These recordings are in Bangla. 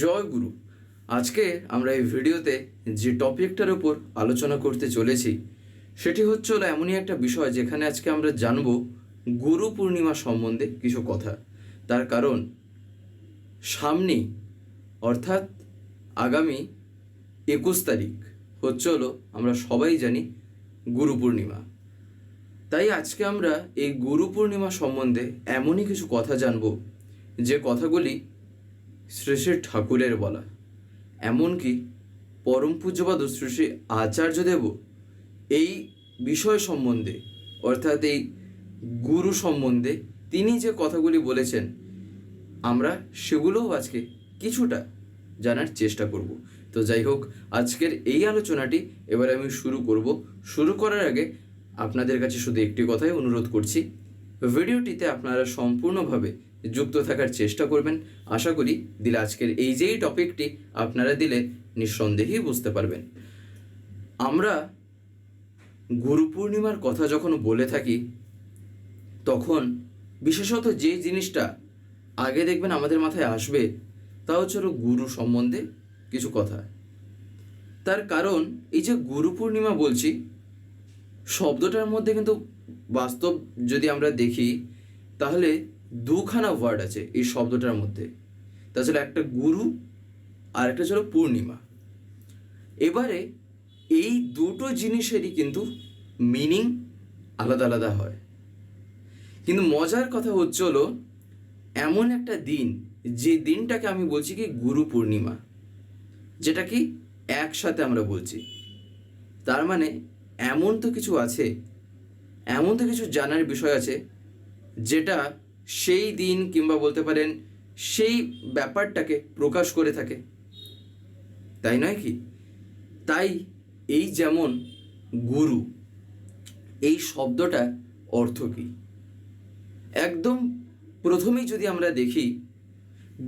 জয় গুরু। আজকে আমরা এই ভিডিওতে যে টপিকটার উপর আলোচনা করতে চলেছি, সেটি হচ্ছে হলো এমনই একটা বিষয় যেখানে আজকে আমরা জানব গুরু পূর্ণিমা সম্বন্ধে কিছু কথা। তার কারণ সামনেই অর্থাৎ আগামী একুশ তারিখ হচ্ছে হলো আমরা সবাই জানি গুরু পূর্ণিমা। তাই আজকে আমরা এই গুরু পূর্ণিমা সম্বন্ধে এমনই কিছু কথা জানব, যে কথাগুলি শ্রী শ্রী ঠাকুরের বলা। এমনকি পরম পূজ্যপাদ শ্রী শ্রী আচার্যদেব এই বিষয় সম্বন্ধে, অর্থাৎ এই গুরু সম্বন্ধে তিনি যে কথাগুলি বলেছেন, আমরা সেগুলোও আজকে কিছুটা জানার চেষ্টা করব। তো যাই হোক, আজকের এই আলোচনাটি এবার আমি শুরু করব। শুরু করার আগে আপনাদের কাছে শুধু একটি কথাই অনুরোধ করছি। ভিডিওটিতে আপনারা সম্পূর্ণভাবে যুক্ত থাকার চেষ্টা করবেন। আশা করি দিলে আজকের এই যেই টপিকটি আপনারা দিলে নিঃসন্দেহেই বুঝতে পারবেন। আমরা গুরু পূর্ণিমার কথা যখন বলে থাকি, তখন বিশেষত যে জিনিসটা আগে দেখবেন আমাদের মাথায় আসবে, তা হচ্ছে গুরু সম্বন্ধে কিছু কথা। তার কারণ এই যে গুরু পূর্ণিমা বলছি, শব্দটার মধ্যে কিন্তু বাস্তব যদি আমরা দেখি, তাহলে দুখানা ওয়ার্ড আছে এই শব্দটার মধ্যে। তাছাড়া একটা গুরু, আর একটা ছিল পূর্ণিমা। এবারে এই দুটো জিনিসেরই কিন্তু মিনিং আলাদা আলাদা হয়। কিন্তু মজার কথা হচ্ছে হলো, এমন একটা দিন, যে দিনটাকে আমি বলছি কি গুরু পূর্ণিমা, যেটা কি একসাথে আমরা বলছি। তার মানে এমন তো কিছু আছে, এমন তো কিছু জানার বিষয় আছে, যেটা সেই দিন কিংবা বলতে পারেন সেই ব্যাপারটাকে প্রকাশ করে থাকে। তাই নয় কি? তাই এই যেমন গুরু, এই শব্দটা অর্থ কী? একদম প্রথমেই যদি আমরা দেখি,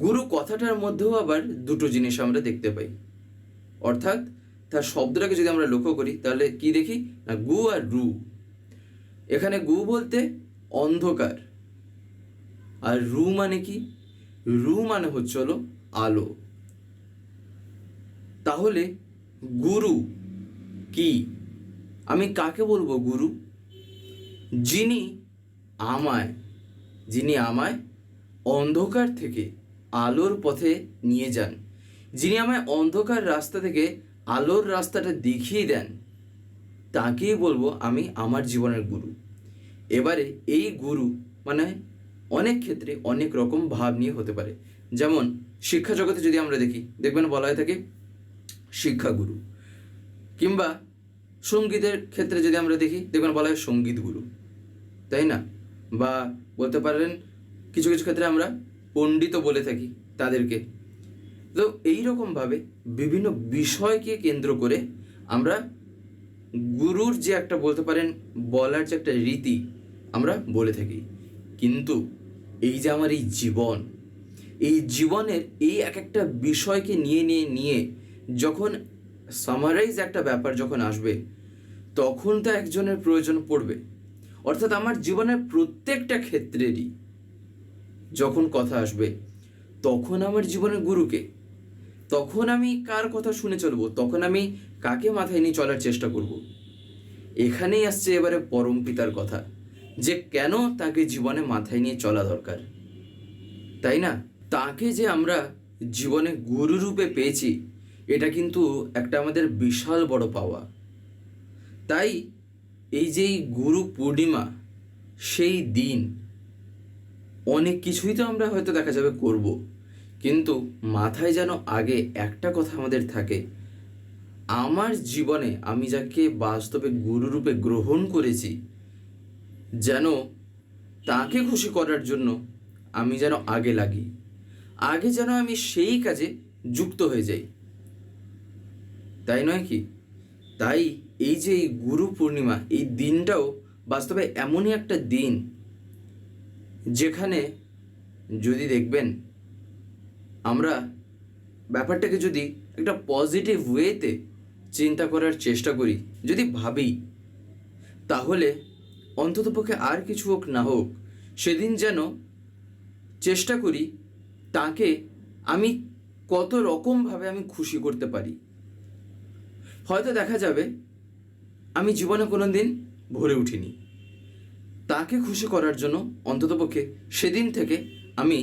গুরু কথাটার মধ্যেও আবার দুটো জিনিস আমরা দেখতে পাই। অর্থাৎ তার শব্দটাকে যদি আমরা লক্ষ্য করি, তাহলে কি দেখি? না, গু আর রু। এখানে গু বলতে অন্ধকার। আর রু মানে কি? রু মানে হচ্ছে হলো আলো। তাহলে গুরু কি? আমি কাকে বলব গুরু? যিনি আমায় যিনি আমায় অন্ধকার থেকে আলোর পথে নিয়ে যান। যিনি আমায় অন্ধকার রাস্তা থেকে আলোর রাস্তাটা দেখিয়ে দেন, তাকেই বলব আমি আমার জীবনের গুরু। এবারে এই গুরু মানে অনেক ক্ষেত্রে অনেক রকম ভাব নিয়ে হতে পারে। যেমন, শিক্ষা জগতে যদি আমরা দেখি, দেখবেন বলা হয়ে থাকে, শিক্ষাগুরু। কিংবা সঙ্গীতের ক্ষেত্রে যদি আমরা দেখি, দেখবেন বলা হয় সংগীত গুরু তাই না? বা বলতে পারেন, কিছু কিছু ক্ষেত্রে আমরা পণ্ডিতও বলে থাকি তাদেরকে। তো এই রকমভাবে বিভিন্ন বিষয়কে কেন্দ্র করে আমরা গুরুর যে একটা বলতে পারেন, বলার যে একটা রীতি আমরা বলে থাকি। কিন্তু এই যে আমার এই জীবন, এই জীবনের এই এক একটা বিষয়কে নিয়ে নিয়ে নিয়ে যখন সামারাইজ একটা ব্যাপার যখন আসবে, তখন তো একজনের প্রয়োজন পড়বে। অর্থাৎ আমার জীবনের প্রত্যেকটা ক্ষেত্রেরই যখন কথা আসবে, তখন আমার জীবনের গুরুকে, তখন আমি কার কথা শুনে চলবো, তখন আমি কাকে মাথায় নিয়ে চলার চেষ্টা করব, এখানেই আসছে এবারে পরম পিতার কথা। যে কেন তাকে জীবনে মাথায় নিয়ে চলা দরকার? তাই না? তাকে যে আমরা জীবনে গুরু রূপে পেয়েছি, এটা কিন্তু একটা আমাদের বিশাল বড় পাওয়া। তাই এই যে গুরু পূর্ণিমা, সেই দিন অনেক কিছুই তো আমরা হয়তো দেখা যাবে করব, কিন্তু মাথায় যেন আগে একটা কথা আমাদের থাকে, আমার জীবনে আমি যাকে বাস্তবে গুরুরূপে গ্রহণ করেছি যেন তাকে খুশি করার জন্য আমি যেন আগে লাগি। আগে যেন আমি সেই কাজে যুক্ত হয়ে যাই। তাই নয় কি? তাই এই যে এই গুরু পূর্ণিমা, এই দিনটাও বাস্তবে এমনই একটা দিন যেখানে যদি দেখবেন আমরা ব্যাপারটাকে যদি একটা পজিটিভ ওয়েতে চিন্তা করার চেষ্টা করি, যদি ভাবি, তাহলে অন্ততপক্ষে আর কিছু হোক না হোক, সেদিন যেন চেষ্টা করি তাকে আমি কত রকমভাবে আমি খুশি করতে পারি। হয়তো দেখা যাবে, আমি জীবনে কোনো দিন ভরে উঠিনি। তাকে খুশি করার জন্য অন্ততপক্ষে সেদিন থেকে আমি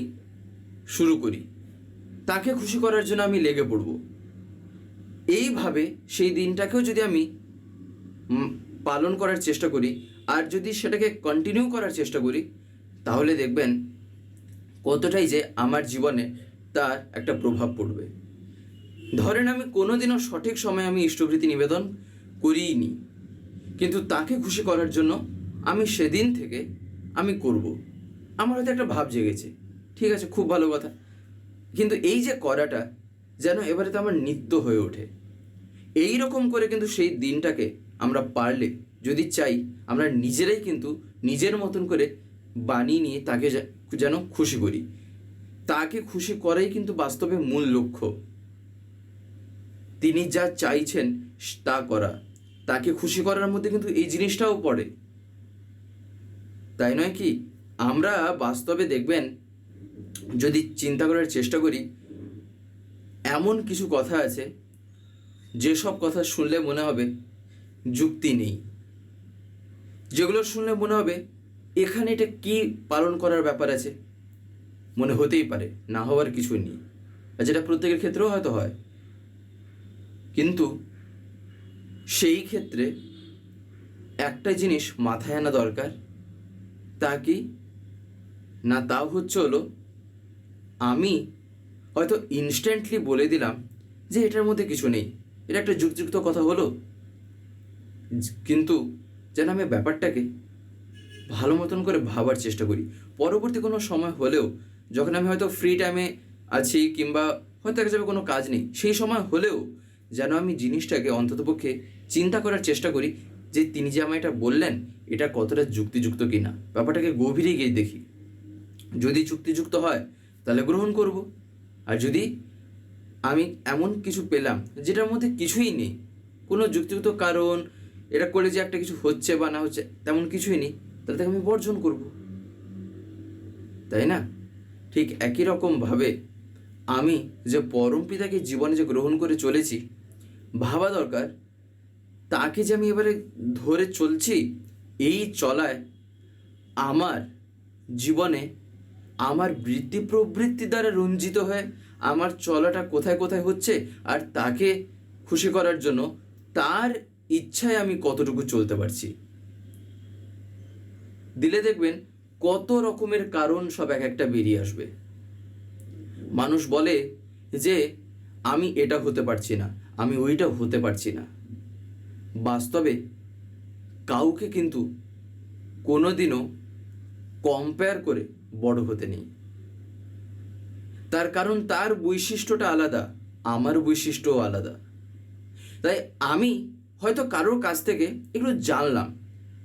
শুরু করি। তাকে খুশি করার জন্য আমি লেগে পড়ব। এইভাবে সেই দিনটাকেও যদি আমি পালন করার চেষ্টা করি আর যদি সেটাকে কন্টিনিউ করার চেষ্টা করি, তাহলে দেখবেন কতটাই যে আমার জীবনে তার একটা প্রভাব পড়বে। ধরেন আমি কোনোদিনও সঠিক সময়ে আমি ইষ্টভৃতি নিবেদন করিইনি, কিন্তু তাকে খুশি করার জন্য আমি সেদিন থেকে আমি করব। আমার হয়তো একটা ভাব জেগেছে, ঠিক আছে, খুব ভালো কথা। কিন্তু এই যে করাটা যেন এবারে তো আমার নিত্য হয়ে ওঠে। এই রকম করে কিন্তু সেই দিনটাকে আমরা পারলে যদি চাই, আমরা নিজেরাই কিন্তু নিজের মতন করে বানিয়ে নিয়ে তাকে যেন খুশি করি। তাকে খুশি করাই কিন্তু বাস্তবে মূল লক্ষ্য। তিনি যা চাইছেন, তা করা। তাকে খুশি করার মধ্যে কিন্তু এই জিনিসটাও পড়ে। তাই নয় কি? আমরা বাস্তবে দেখবেন, যদি চিন্তা করার চেষ্টা করি, এমন কিছু কথা আছে, যেসব কথা শুনলে মনে হবে যুক্তি নেই। যেগুলো শুনলে মনে হবে, এখানে এটা কি পালন করার ব্যাপার আছে? মনে হতেই পারে, না হওয়ার কিছু নেই। আর যেটা প্রত্যেকের ক্ষেত্রেও হয়তো হয়। কিন্তু সেই ক্ষেত্রে একটা জিনিস মাথায় আনা দরকার, তা কি? না তাও হচ্ছে হলো, আমি হয়তো ইনস্ট্যান্টলি বলে দিলাম যে এটার মধ্যে কিছু নেই। এটা একটা যুক্তিযুক্ত কথা হলো। কিন্তু যেন আমি ব্যাপারটাকে ভালো মতন করে ভাবার চেষ্টা করি। পরবর্তী কোনো সময় হলেও যখন আমি হয়তো ফ্রি টাইমে আছি কিংবা হয়তো যাবে কোনো কাজ নেই, সেই সময় হলেও যেন আমি জিনিসটাকে অন্ততপক্ষে চিন্তা করার চেষ্টা করি যে তিনি যে আমায় এটা বললেন, এটা কতটা যুক্তিযুক্ত কি না ব্যাপারটাকে গভীরে গিয়ে দেখি। যদি যুক্তিযুক্ত হয়, তাহলে গ্রহণ করব। আর যদি আমি এমন কিছু পেলাম, যেটার মধ্যে কিছুই নেই, কোনো যুক্তিযুক্ত কারণ এটা করে যে একটা কিছু হচ্ছে বা না হচ্ছে, তেমন কিছুই নেই। তাহলে তাকে আমি বর্জন করব। তাই না? ঠিক একই রকমভাবে আমি যে পরম পিতাকে জীবনে যে গ্রহণ করে চলেছি, ভাবা দরকার, তাকে যে আমি এবারে ধরে চলছি, এই চলায় আমার জীবনে আমার বৃত্তি প্রবৃত্তি দ্বারা রঞ্জিত হয়ে আমার চলাটা কোথায় কোথায় হচ্ছে আর তাকে খুশি করার জন্য তার ইচ্ছায় আমি কতটুকু চলতে পারছি। দিলে দেখবেন কত রকমের কারণ সব এক একটা বেরিয়ে আসবে। মানুষ বলে যে, আমি এটা হতে পারছি না, আমি ওইটা হতে পারছি না। বাস্তবে কাউকে কিন্তু কোনোদিনও কম্পেয়ার করে বড় হতে নেই। তার কারণ তার বৈশিষ্ট্যটা আলাদা, আমার বৈশিষ্ট্যও আলাদা। তাই আমি হয়তো কারোর কাছ থেকে এগুলো জানলাম।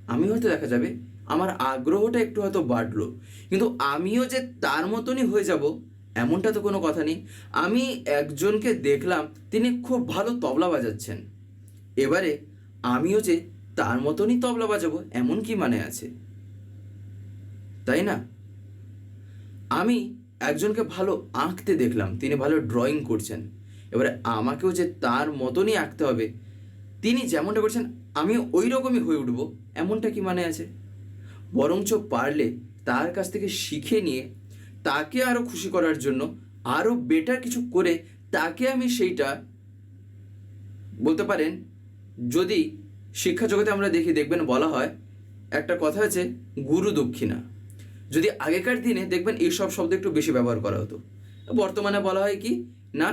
আমি হয়তো দেখা যাবে আমার আগ্রহটা একটু হয়তো বাড়লো। কিন্তু আমিও যে তার মতনই হয়ে যাব, এমনটা তো কোনো কথা নেই। আমি একজনকে দেখলাম, তিনি খুব ভালো তবলা বাজাচ্ছেন। এবারে আমিও যে তার মতনই তবলা বাজাবো, এমন কি মানে আছে? তাই না? আমি একজনকে ভালো আঁকতে দেখলাম, তিনি ভালো ড্রয়িং করছেন। এবারে আমাকেও যে তার মতনই আঁকতে হবে তিনি যেমনটা করছেন আমি ওই রকমই হয়ে উঠব, এমনটা কি মানে আছে? বরঞ্চ পারলে তার কাছ থেকে শিখে নিয়ে তাকে আরও খুশি করার জন্য আরও বেটার কিছু করে তাকে আমি সেইটা বলতে পারেন, যদি শিক্ষা জগতে আমরা দেখি, দেখবেন বলা হয়, একটা কথা আছে, গুরু দক্ষিণা। যদি আগেকার দিনে দেখবেন এইসব শব্দ একটু বেশি ব্যবহার করা হতো। বর্তমানে বলা হয় কি, না,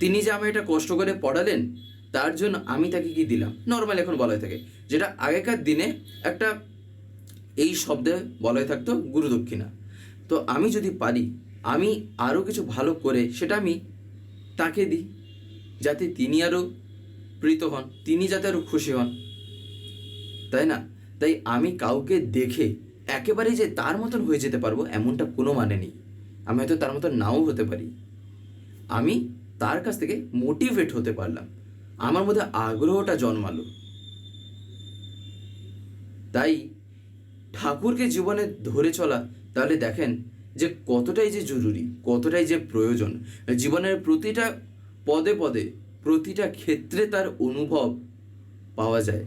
তিনি যে আমায় এটা কষ্ট করে পড়ালেন তার জন্য আমি তাকে কি দিলাম? নর্মাল এখন বলা হয়ে থাকে। যেটা আগেকার দিনে একটা এই শব্দে বলা হয়ে থাকতো গুরুদক্ষিণা তো আমি যদি পারি, আমি আরও কিছু ভালো করে সেটা আমি তাকে দিই, যাতে তিনি আরও প্রীত হন, তিনি যাতে আরও খুশি হন। তাই না? তাই আমি কাউকে দেখে একেবারেই যে তার মতন হয়ে যেতে পারব, এমনটা কোনো মানে নেই। আমি হয়তো তার মতন নাও হতে পারি। আমি তার কাছ থেকে মোটিভেট হতে পারলাম। আমার মধ্যে আগ্রহটা জন্মালো। তাই ঠাকুরকে জীবনে ধরে চলা, তাহলে দেখেন যে কতটাই যে জরুরি, কতটাই যে প্রয়োজন, জীবনের প্রতিটা পদে পদে, প্রতিটা ক্ষেত্রে তার অনুভব পাওয়া যায়।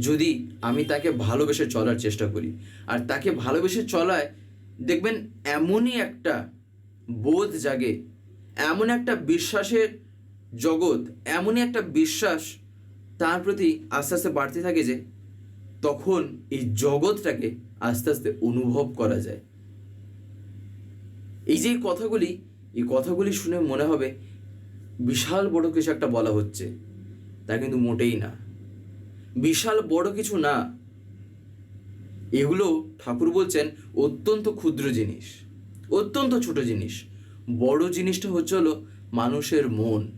যদি আমি তাকে ভালোবেসে চলার চেষ্টা করি, আর তাকে ভালোবেসে চলায়, দেখবেন এমনই একটা বোধ জাগে, এমন একটা বিশ্বাসের জগৎ এমনই একটা বিশ্বাস তার প্রতি আস্তে আস্তে বাড়তে থাকে যে তখন এই জগৎটাকে আস্তে আস্তে অনুভব করা যায়। এই যে কথাগুলি, এই কথাগুলি শুনে মনে হবে বিশাল বড় কিছু একটা বলা হচ্ছে। তা কিন্তু মোটেই না। বিশাল বড় কিছু না। এগুলো ঠাকুর বলছেন অত্যন্ত ক্ষুদ্র জিনিস, অত্যন্ত ছোট জিনিস। বড় জিনিসটা হচ্ছে হলো মানুষের মন।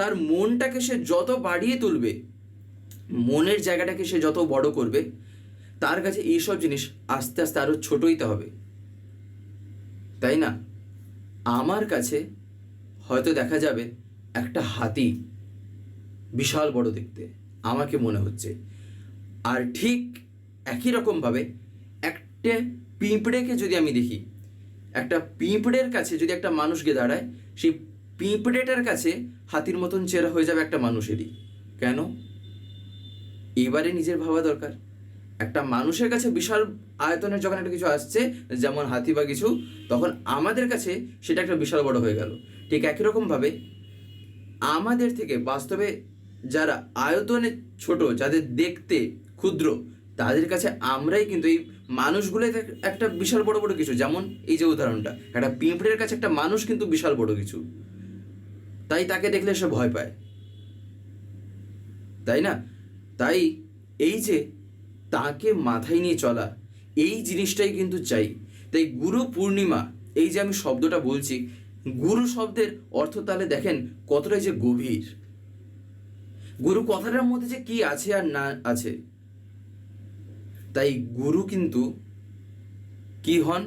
তার মনটাকে সে যত বাড়িয়ে তুলবে, মনের জায়গাটাকে সে যত বড় করবে, তার কাছে এইসব জিনিস আস্তে আস্তে আরও ছোট হইতে হবে। তাই না? আমার কাছে হয়তো দেখা যাবে একটা হাতি বিশাল বড় দেখতে, আমাকে মনে হচ্ছে। আর ঠিক একই রকমভাবে একটা পিঁপড়েকে যদি আমি দেখি, একটা পিঁপড়ের কাছে যদি একটা মানুষ গিয়ে দাঁড়ায়, সেই পিঁপড়েটার কাছে হাতির মতন চেহারা হয়ে যাবে একটা মানুষেরই। কেন? এবারে নিজের ভাবা দরকার। একটা মানুষের কাছে বিশাল আয়তনের যখন একটা কিছু আসছে, যেমন হাতি বা কিছু, তখন আমাদের কাছে সেটা একটা বিশাল বড় হয়ে গেল। ঠিক একই রকমভাবে আমাদের থেকে বাস্তবে যারা আয়তনে ছোট, যাদের দেখতে ক্ষুদ্র, তাদের কাছে আমরাই কিন্তু এই মানুষগুলো একটা বিশাল বড় বড় কিছু। যেমন এই যে উদাহরণটা, একটা পিঁপড়ের কাছে একটা মানুষ কিন্তু বিশাল বড় কিছু। তাই তাকে দেখলে সে ভয় পায়। তাই না? তাই এই যে তাকে মাথায় নিয়ে চলা, এই জিনিসটাই কিন্তু চাই। তাই গুরু পূর্ণিমা, এই যে আমি শব্দটা বলছি, গুরু শব্দের অর্থ তাহলে দেখেন কতটাই যে গভীর। গুরু কথাটার মধ্যে যে কি আছে আর না আছে। তাই গুরু কিন্তু কি হন?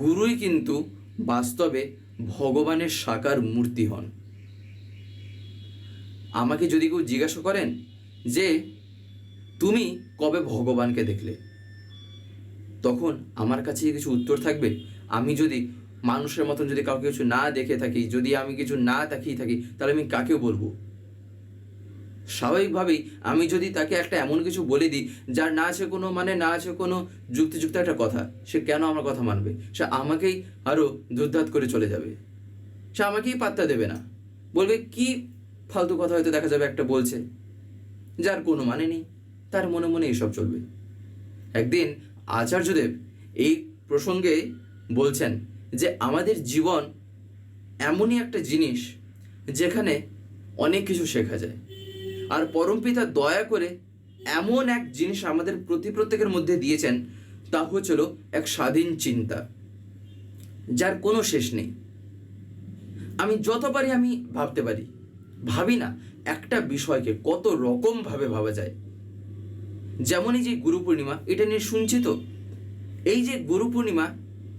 গুরুই কিন্তু বাস্তবে ভগবানের সাকার মূর্তি হন। আমাকে যদি কেউ জিজ্ঞাসা করেন যে, তুমি কবে ভগবানকে দেখলে? তখন আমার কাছে কিছু উত্তর থাকবে। আমি যদি মানুষের মতন যদি কাউকে কিছু না দেখে থাকি, যদি আমি কিছু না তাকিয়ে থাকি, তাহলে আমি কাকে বলব? স্বাভাবিকভাবেই আমি যদি তাকে একটা এমন কিছু বলে দিই, যার না আছে কোনো মানে না আছে কোনো যুক্তিযুক্ত একটা কথা, সে কেন আমার কথা মানবে? সে আমাকেই আরও দুর্ধাত করে চলে যাবে। সে আমাকেই পাত্তা দেবে না। বলবে, কি ফালতু কথা হয়তো দেখা যাবে একটা বলছে, যার কোনো মানে নেই, তার মনে মনে এসব চলবে। একদিন আচার্যদেব এই প্রসঙ্গে বলছেন যে, আমাদের জীবন এমনই একটা জিনিস যেখানে অনেক কিছু শেখা যায়। আর পরমপিতা দয়া করে এমন এক জিনিস আমাদের প্রতি প্রত্যেকের মধ্যে দিয়েছেন, তা হচ্ছিল এক স্বাধীন চিন্তা, যার কোনো শেষ নেই। আমি যতবারই আমি ভাবতে পারি ভাবি না, একটা বিষয়কে কত রকমভাবে ভাবা যায়। যেমন এই যে গুরু পূর্ণিমা, এটা নিয়ে শুনছি তো। এই যে গুরু পূর্ণিমা,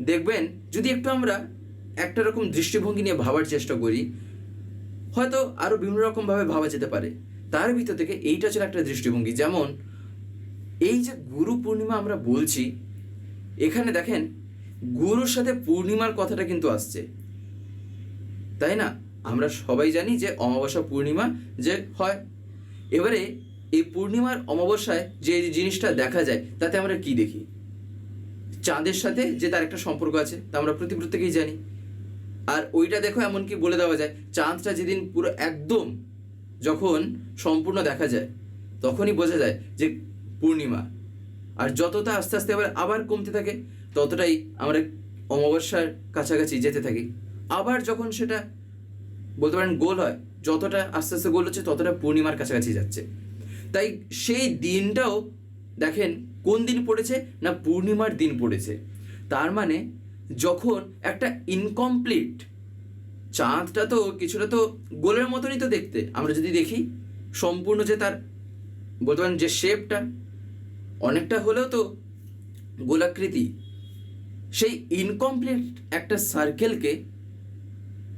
দেখবেন যদি একটু আমরা একটা রকম দৃষ্টিভঙ্গি নিয়ে ভাবার চেষ্টা করি, হয়তো আরও বিভিন্ন রকমভাবে ভাবা যেতে পারে। তার ভিতর থেকে এইটা ছিল একটা দৃষ্টিভঙ্গি। যেমন, এই যে গুরু পূর্ণিমা আমরা বলছি, এখানে দেখেন, গুরুর সাথে পূর্ণিমার কথাটা কিন্তু আসছে। তাই না? আমরা সবাই জানি যে অমাবস্যা পূর্ণিমা যে হয়। এবারে এই পূর্ণিমার অমাবস্যায় যে জিনিসটা দেখা যায়, তাতে আমরা কি দেখি? চাঁদের সাথে যে তার একটা সম্পর্ক আছে, তা আমরা প্রতি প্রত্যেকেই জানি। আর ওইটা দেখো এমনকি বলে দেওয়া যায়, চাঁদটা যেদিন পুরো একদম যখন সম্পূর্ণ দেখা যায়, তখনই বোঝা যায় যে পূর্ণিমা। আর যতটা আস্তে আস্তে আবার আবার কমতে থাকে, ততটাই আমরা অমাবস্যার কাছাকাছি যেতে থাকি। আবার যখন সেটা বলতে পারেন গোল হয়, যতটা আস্তে আস্তে গোল হচ্ছে ততটা পূর্ণিমার কাছাকাছি যাচ্ছে। তাই সেই দিনটাও দেখেন কোন দিন পড়েছে না পূর্ণিমার দিন পড়েছে। তার মানে যখন একটা ইনকমপ্লিট চাঁদটা তো কিছুটা তো গোলের মতনই তো দেখতে। আমরা যদি দেখি সম্পূর্ণ যে তার বলতে পারেন যে শেপটা অনেকটা হলেও তো গোলাকৃতি। সেই ইনকমপ্লিট একটা সার্কেলকে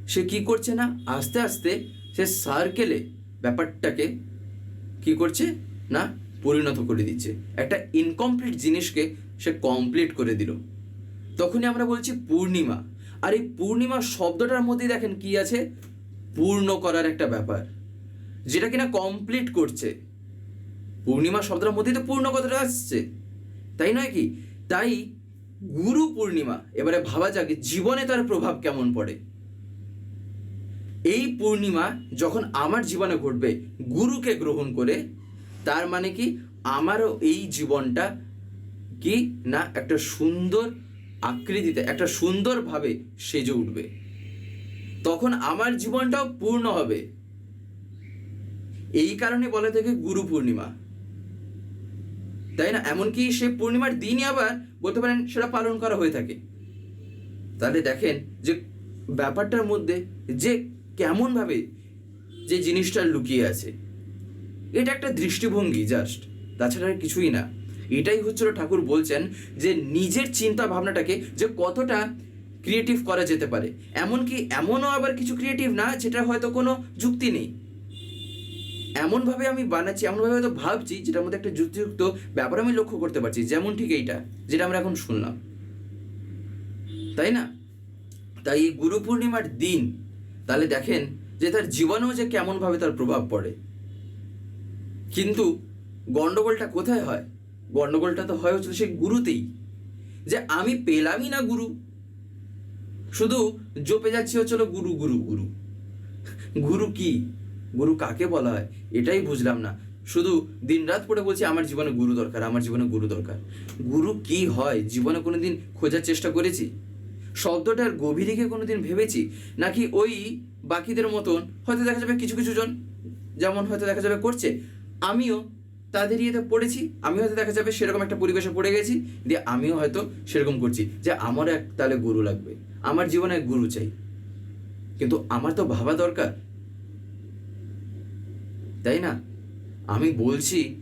সে কি করছে না? আস্তে আস্তে সে সার্কেলে ব্যাপারটাকে কি করছে না পরিণত করে দিচ্ছে। একটা ইনকমপ্লিট জিনিসকে সে কমপ্লিট করে দিল। তখনই আমরা বলছি পূর্ণিমা। আর এই পূর্ণিমা শব্দটার মধ্যে দেখেন কি আছে? পূর্ণ করার একটা ব্যাপার। যেটা কিনা কমপ্লিট করছে। পূর্ণিমা শব্দটার মধ্যেই তো পূর্ণ কথাটা আসছে। তাই নয় কি? তাই গুরু পূর্ণিমা, এবারে ভাবা যাক, জীবনে তার প্রভাব কেমন পড়ে? এই পূর্ণিমা যখন আমার জীবনে ঘটবে, গুরুকে গ্রহণ করে, তার মানে কি আমারও এই জীবনটা কি না একটা সুন্দর আকৃতিতে, একটা সুন্দরভাবে সেজে উঠবে। তখন আমার জীবনটাও পূর্ণ হবে। এই কারণে বলা থাকে গুরু পূর্ণিমা। তাই না? এমনকি সে পূর্ণিমার দিনই আবার বলতে পারেন সেটা পালন করা হয়ে থাকে। তাহলে দেখেন যে ব্যাপারটার মধ্যে যে কেমনভাবে যে জিনিসটা লুকিয়ে আছে। এটা একটা দৃষ্টিভঙ্গি জাস্ট তাছাড়া আর কিছুই না। এটাই হচ্ছিল ঠাকুর বলছেন যে নিজের চিন্তা ভাবনাটাকে যে কতটা ক্রিয়েটিভ করা যেতে পারে। এমনকি এমনও আবার কিছু ক্রিয়েটিভ না, যেটা হয়তো কোনো যুক্তি নেই। এমনভাবে আমি বানাচ্ছি, এমনভাবে হয়তো ভাবছি, যেটার মধ্যে একটা যুক্তিযুক্ত ব্যাপার আমি লক্ষ্য করতে পারছি, যেমন ঠিক এইটা, যেটা আমরা এখন শুনলাম। তাই না? তাই এই গুরু পূর্ণিমার দিন তাহলে দেখেন যে তার জীবনেও যে কেমনভাবে তার প্রভাব পড়ে। কিন্তু গন্ডগোলটা কোথায় হয়? গন্ডগোলটা তো হয় হচ্ছে সেই গুরুতেই। যে আমি পেলামই না গুরু। শুধু জপে যাচ্ছি হচ্ছিল গুরু গুরু গুরু। গুরু কি? গুরু কাকে বলা হয়? এটাই বুঝলাম না। শুধু দিনরাত পড়ে বলছি আমার জীবনে গুরু দরকার, আমার জীবনে গুরু দরকার। গুরু কি হয়? জীবনে কোনোদিন খোঁজার চেষ্টা করেছি? শব্দটার গভীরে গিয়ে কোনোদিন ভেবেছি, নাকি ওই বাকিদের মতন হয়তো দেখা যাবে কিছু কিছু জন যেমন হয়তো দেখা যাবে করছে। আমিও তাদের ইয়েতে পড়েছি, আমি হয়তো দেখা যাবে সেরকম একটা পরিবেশে পড়ে গেছি, দিয়ে আমিও হয়তো সেরকম করছি যে আমারও এক তাহলে গুরু লাগবে, আমার জীবনে এক গুরু চাই। কিন্তু আমার তো ভাবা দরকার। তাই না? আমি বলছি,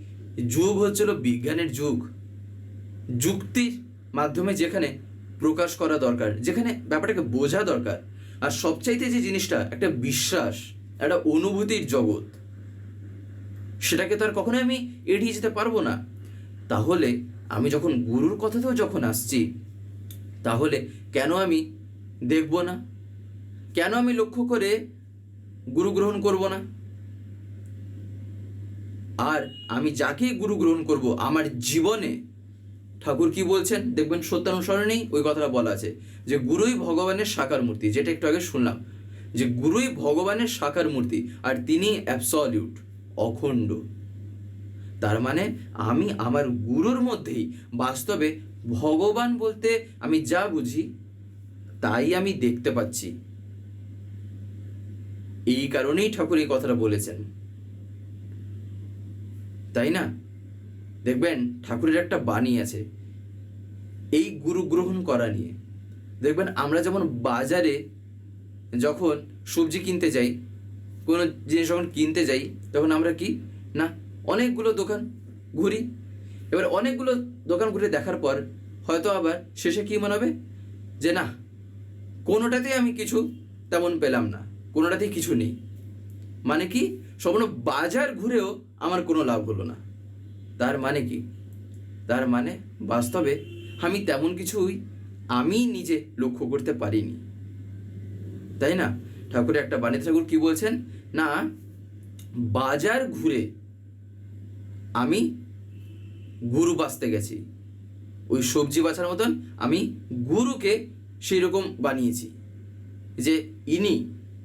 যুগ হচ্ছিল বিজ্ঞানের যুগ। যুক্তির মাধ্যমে যেখানে প্রকাশ করা দরকার, যেখানে ব্যাপারটাকে বোঝা দরকার। আর সবচাইতে যে জিনিসটা, একটা বিশ্বাস, একটা অনুভূতির জগৎ, সেটাকে তো আর কখনোই আমি এড়িয়ে যেতে পারব না। তাহলে আমি যখন গুরুর কথাতেও যখন আসছি, তাহলে কেন আমি দেখব না? কেন আমি লক্ষ্য করে গুরু গ্রহণ করব না? আর আমি যাকেই গুরু গ্রহণ করব, আমার জীবনে ঠাকুর কি বলছেন? দেখবেন সত্যানুসরণেই ওই কথাটা বলা আছে, যে গুরুই ভগবানের সাকার মূর্তি, যেটা একটু আগে শুনলাম, যে গুরুই ভগবানের সাকার মূর্তি, আর তিনি অ্যাবসলিউট অখণ্ড। তার মানে আমি আমার গুরুর মধ্যেই বাস্তবে ভগবান বলতে আমি যা বুঝি, তাই আমি দেখতে পাচ্ছি। এই কারণেই ঠাকুর এই কথাটা বলেছেন। তাই না? দেখবেন ঠাকুরের একটা বাণী আছে, এই গুরু গ্রহণ করা নিয়ে। দেখবেন আমরা যেমন বাজারে যখন সবজি কিনতে যাই, কোনো জিনিস যখন কিনতে যাই, তখন আমরা কি, না, অনেকগুলো দোকান ঘুরি। এবার অনেকগুলো দোকান ঘুরে দেখার পর হয়তো আবার শেষে কি মনে হবে? যে না, কোনোটাতেই আমি কিছু তেমন পেলাম না, কোনোটাতেই কিছু নেই। মানে কি, সম্পূর্ণ বাজার ঘুরেও আমার কোনো লাভ হলো না। তার মানে কি? তার মানে বাস্তবে আমি তেমন কিছুই আমি নিজে লক্ষ্য করতে পারিনি। তাই না? ঠাকুরের একটা বাণী ঠাকুর কি বলছেন? না, বাজার ঘুরে আমি গুরু বাঁচতে গেছি। ওই সবজি বাছার মতন আমি গুরুকে সেই রকম বানিয়েছি। যে ইনি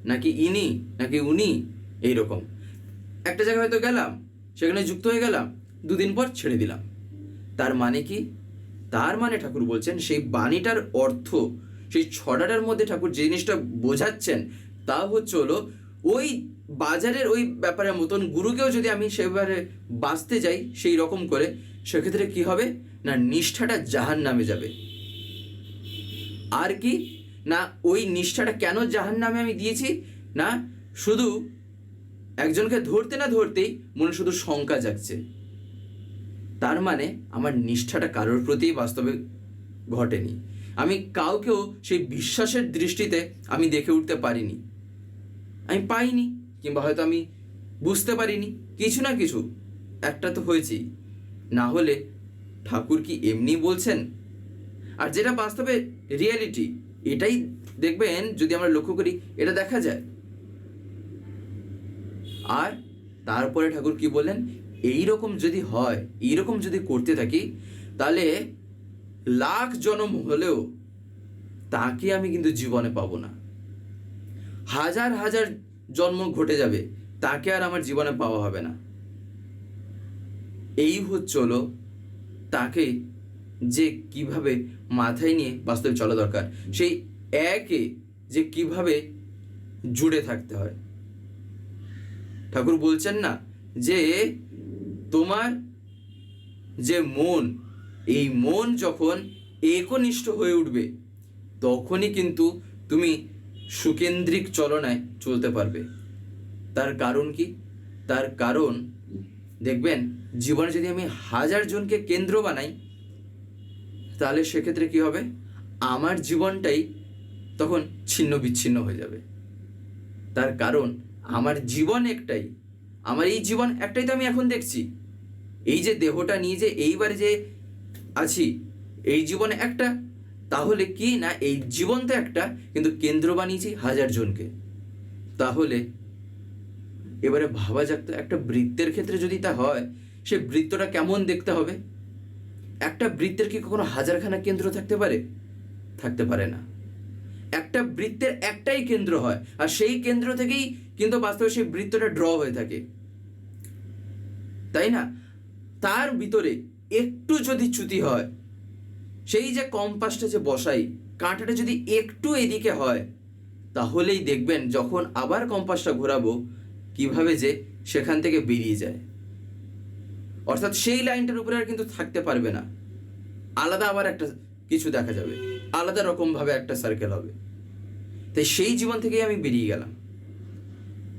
নাকি ইনি নাকি উনি এই রকম একটা জায়গায় হয়তো গেলাম, সেখানে যুক্ত হয়ে গেলাম দুদিন পর ছেড়ে দিলাম। তার মানে কি? তার মানে ঠাকুর বলছেন, সেই বাণীটার অর্থ, সেই ছড়াটার মধ্যে ঠাকুর যে জিনিসটা বোঝাচ্ছেন, তা হচ্ছে হলো, ওই বাজারের ওই ব্যাপারের মতন গুরুকেও যদি আমি সেবারে বাঁচতে যাই সেই রকম করে, সেক্ষেত্রে কি হবে? না নিষ্ঠাটা জাহান নামে যাবে। আর কি? না ওই নিষ্ঠাটা কেন জাহান নামে আমি দিয়েছি? না শুধু একজনকে ধরতে না ধরতেই মনে শুধু শঙ্কা জাগছে। তার মানে আমার নিষ্ঠাটা কারোর প্রতি বাস্তবে ঘটেনি। আমি কাউকেও সেই বিশ্বাসের দৃষ্টিতে আমি দেখে উঠতে পারিনি। আমি পাইনি, কিংবা হয়তো আমি বুঝতে পারিনি। কিছু না কিছু, একটা তো হয়েছেই না হলে ঠাকুর কি এমনি বলছেন? আর যেটা বাস্তবে রিয়েলিটি এটাই দেখবেন যদি আমরা লক্ষ্য করি, এটা দেখা যায়। আর তারপরে ঠাকুর কি বললেন? এই রকম যদি হয় এই রকম যদি করতে থাকি, তাহলে লাখ জনম হলেও তাকে আমি কিন্তু জীবনে পাবো না। হাজার হাজার জন্ম ঘটে যাবে, তাকে আর আমার জীবনে পাওয়া হবে না। এই হচ্ছে হলো তাকে যে কীভাবে মাথায় নিয়ে বাস্তবে চলা দরকার, সেই একে যে কীভাবে জুড়ে থাকতে হয়। ঠাকুর বলছেন না যে তোমার যে মন, এই মন যখন একনিষ্ঠ হয়ে উঠবে, তখনই কিন্তু তুমি সুকেন্দ্রিক চলনায় চলতে পারবে। তার কারণ কি? তার কারণ, দেখবেন, জীবনে যদি আমি হাজার জনকে কেন্দ্র বানাই, তাহলে সেক্ষেত্রে কি হবে? আমার জীবনটাই তখন ছিন্ন বিচ্ছিন্ন হয়ে যাবে। তার কারণ, আমার জীবন একটাই আমার এই জীবন একটাই তো আমি এখন দেখছি। এই যে দেহটা নিয়ে যে এইবারে যে আছি, এই জীবনে একটা, তাহলে কি না এই জীবন তো একটা, কিন্তু কেন্দ্র বানিয়েছি হাজার জনকে। তাহলে এবারে ভাবা যাক তো একটা বৃত্তের ক্ষেত্রে যদি তা হয়, সে বৃত্তটা কেমন দেখতে হবে? একটা বৃত্তের কি কখনো হাজারখানা কেন্দ্র থাকতে পারে? থাকতে পারে না। একটা বৃত্তের একটাই কেন্দ্র হয়। আর সেই কেন্দ্র থেকেই কিন্তু বাস্তবে সেই বৃত্তটা ড্র হয়ে থাকে। তাই না? তার ভিতরে একটু যদি চ্যুতি হয়, সেই যে কম্পাসটা যে বসাই, কাঁটাটা যদি একটু এদিকে হয়, তাহলেই দেখবেন যখন আবার কম্পাসটা ঘোরাবো, কীভাবে যে সেখান থেকে বেরিয়ে যায়। অর্থাৎ সেই লাইনটার উপরে আর কিন্তু থাকতে পারবে না। আলাদা আবার একটা কিছু দেখা যাবে। আলাদা রকমভাবে একটা সার্কেল হবে। তাই সেই জীবন থেকেই আমি বেরিয়ে গেলাম।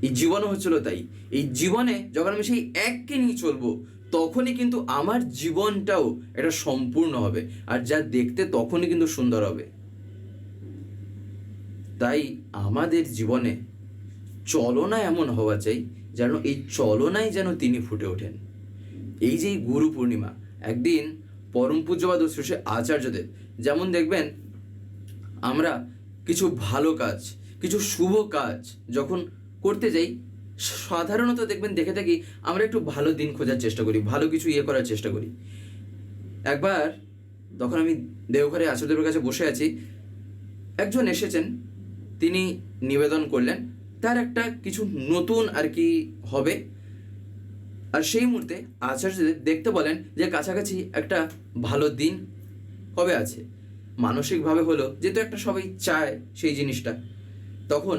এই জীবনও হচ্ছিল তাই। এই জীবনে যখন আমি সেই এককে নিয়ে চলবো, তখনই কিন্তু আমার জীবনটাও এটা সম্পূর্ণ হবে। আর যা দেখতে তখনই কিন্তু সুন্দর হবে। তাই আমাদের জীবনে চলনা এমন হওয়া চাই যেন এই চলনায় যেন তিনি ফুটে ওঠেন। এই যে গুরু পূর্ণিমা, একদিন পরম পূজ্যবাদ ও শ্রেষ্ঠ আচার্যদের। যেমন দেখবেন, আমরা কিছু ভালো কাজ, কিছু শুভ কাজ যখন করতে যাই, সাধারণত দেখবেন, দেখে থাকি আমরা একটু ভালো দিন খোঁজার চেষ্টা করি, ভালো কিছু ইয়ে করার চেষ্টা করি। একবার তখন আমি দেওঘরে আচার্যদেবের কাছে বসে আছি, একজন এসেছেন, তিনি নিবেদন করলেন, তার একটা কিছু নতুন আর কি হবে। আর সেই মুহূর্তে আচার্যদের দেখতে বলেন যে কাছাকাছি একটা ভালো দিন কবে আছে? মানসিকভাবে হলো যেহেতু একটা সবাই চায় সেই জিনিসটা। তখন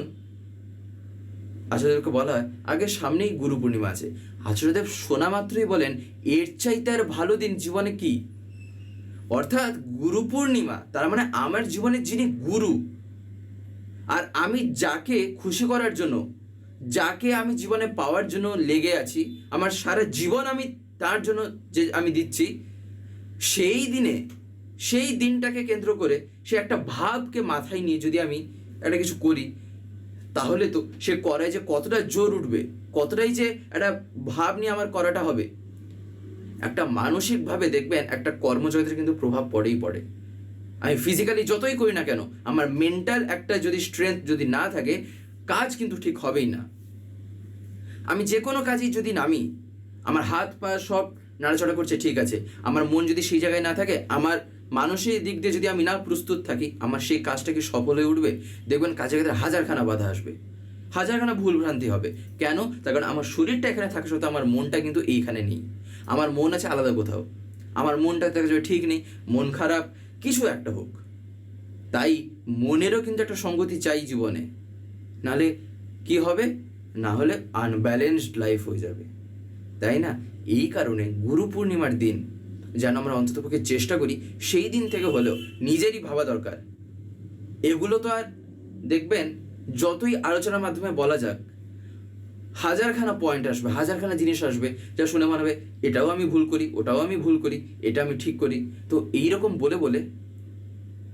আচার্যদেবকে বলা হয়, আগে সামনেই গুরু পূর্ণিমা আছে। আচার্যদেব শোনা মাত্রই বলেন, এর চাইতে আর ভালো দিন জীবনে কি? অর্থাৎ গুরু পূর্ণিমা, তার মানে আমার জীবনের যিনি গুরু, আর আমি যাকে খুশি করার জন্য যাকে আমি জীবনে পাওয়ার জন্য লেগে আছি, আমার সারা জীবন আমি তার জন্য যে আমি দিচ্ছি, সেই দিনে, সেই দিনটাকে কেন্দ্র করে সে একটা ভাবকে মাথায় নিয়ে যদি আমি একটা কিছু করি, তাহলে তো সে করায় যে কতটা জোর উঠবে, কতটাই যে একটা ভাব নিয়ে আমার করাটা হবে। একটা মানসিকভাবে দেখবেন একটা কর্মজগতের কিন্তু প্রভাব পড়েই পড়ে। আমি ফিজিক্যালি যতই করি না কেন, আমার মেন্টাল একটা যদি স্ট্রেংথ যদি না থাকে কাজ কিন্তু ঠিক হবেই না। আমি যে কোনো কাজই যদি নামি, আমার হাত পা সব নাড়াচড়া করছে, ঠিক আছে। আমার মন যদি সেই জায়গায় না থাকে, আমার মানসিক দিক দিয়ে যদি আমি না প্রস্তুত থাকি, আমার সেই কাজটা কি সফল হয়ে উঠবে? দেখবেন কাজে ক্ষেত্রে হাজারখানা বাধা আসবে। হাজারখানা ভুল ভ্রান্তি হবে। কেন? তার কারণ আমার শরীরটা এখানে থাকা সত্ত্বেও আমার মনটা কিন্তু এইখানে নেই। আমার মন আছে আলাদা কোথাও। আমার মনটা দেখা যাবে ঠিক নেই। মন খারাপ, কিছু একটা হোক। তাই মনেরও কিন্তু একটা সঙ্গতি চাই জীবনে। নাহলে কি হবে? না হলে আনব্যালেন্সড লাইফ হয়ে যাবে। তাই না? এই কারণে গুরু পূর্ণিমার দিন যেন আমরা অন্ততপক্ষে চেষ্টা করি, সেই দিন থেকে হলেও নিজেরই ভাবা দরকার। এগুলো তো আর দেখবেন, যতই আলোচনার মাধ্যমে বলা যাক, হাজারখানা পয়েন্ট আসবে, হাজারখানা জিনিস আসবে যা শুনে মনে হবে, এটাও আমি ভুল করি, ওটাও আমি ভুল করি, এটা আমি ঠিক করি। তো এই রকম বলে বলে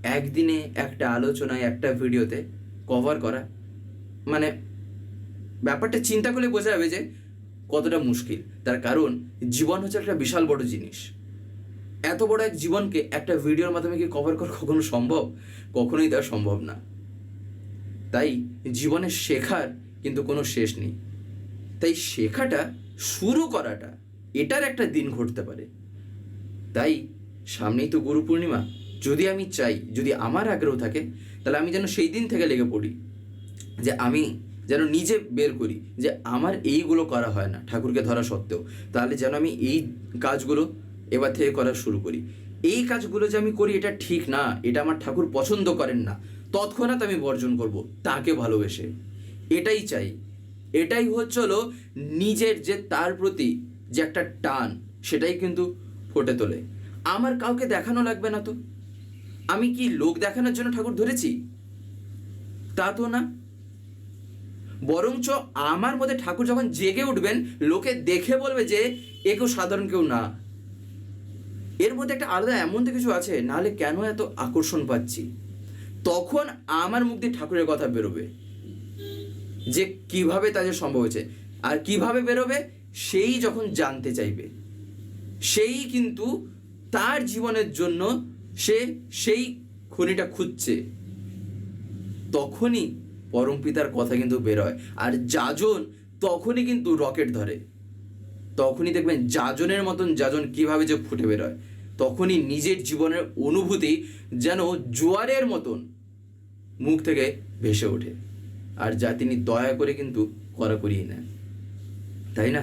একদিনে একটা আলোচনায়, একটা ভিডিওতে কভার করা মানে ব্যাপারটা চিন্তা করলে বোঝা যাবে যে কতটা মুশকিল। তার কারণ জীবন হচ্ছে একটা বিশাল বড় জিনিস। এত বড় এক জীবনকে একটা ভিডিওর মাধ্যমে কি কভার করা কখনো সম্ভব? কখনোই তা সম্ভব না। তাই জীবনে শেখার কিন্তু কোনো শেষ নেই। তাই শেখাটা, শুরু করাটা, এটার একটা দিন ঘটতে পারে। তাই সামনেই তো গুরু পূর্ণিমা। যদি আমি চাই, যদি আমার আগ্রহ থাকে, তাহলে আমি যেন সেই দিন থেকে লেগে পড়ি। যে আমি যেন নিজে বের করি যে আমার এইগুলো করা হয় না ঠাকুরকে ধরা সত্ত্বেও। তাহলে যেন আমি এই কাজগুলো এবার থেকে করা শুরু করি। এই কাজগুলো যে আমি করি এটা ঠিক না, এটা আমার ঠাকুর পছন্দ করেন না। তৎক্ষণাৎ আমি বর্জন করব, তাকে ভালোবেসে। এটাই চাই। এটাই হচ্ছে হলো নিজের যে তার প্রতি যে একটা টান, সেটাই কিন্তু ফুটে তোলে। আমার কাউকে দেখানো লাগবে না তো। আমি কি লোক দেখানোর জন্য ঠাকুর ধরেছি? তা তো না। বরঞ্চ আমার মধ্যে ঠাকুর যখন জেগে উঠবেন, লোকে দেখে বলবে যে, এ কেউ সাধারণ কেউ না। এর মধ্যে একটা আলাদা এমন তো কিছু আছে নাহলে কেন এত আকর্ষণ পাচ্ছি? তখন আমার মুখ দিয়ে ঠাকুরের কথা বেরোবে। যে কীভাবে তাদের সম্ভব হয়েছে। আর কীভাবে বেরোবে, সেই যখন জানতে চাইবে। সেই কিন্তু তার জীবনের জন্য সে সেই খনিটা খুঁজছে। তখনই পরম পিতার কথা কিন্তু বেরোয়। আর যাজন তখনই কিন্তু রকেট ধরে। তখনই দেখবেন যাজনের মতন যাজন কীভাবে যে ফুটে বেরোয়। তখনই নিজের জীবনের অনুভূতি যেন জোয়ারের মতন মুখ থেকে ভেসে ওঠে। আর যা তিনি দয়া করে কিন্তু করা করিয়ে নেন। তাই না?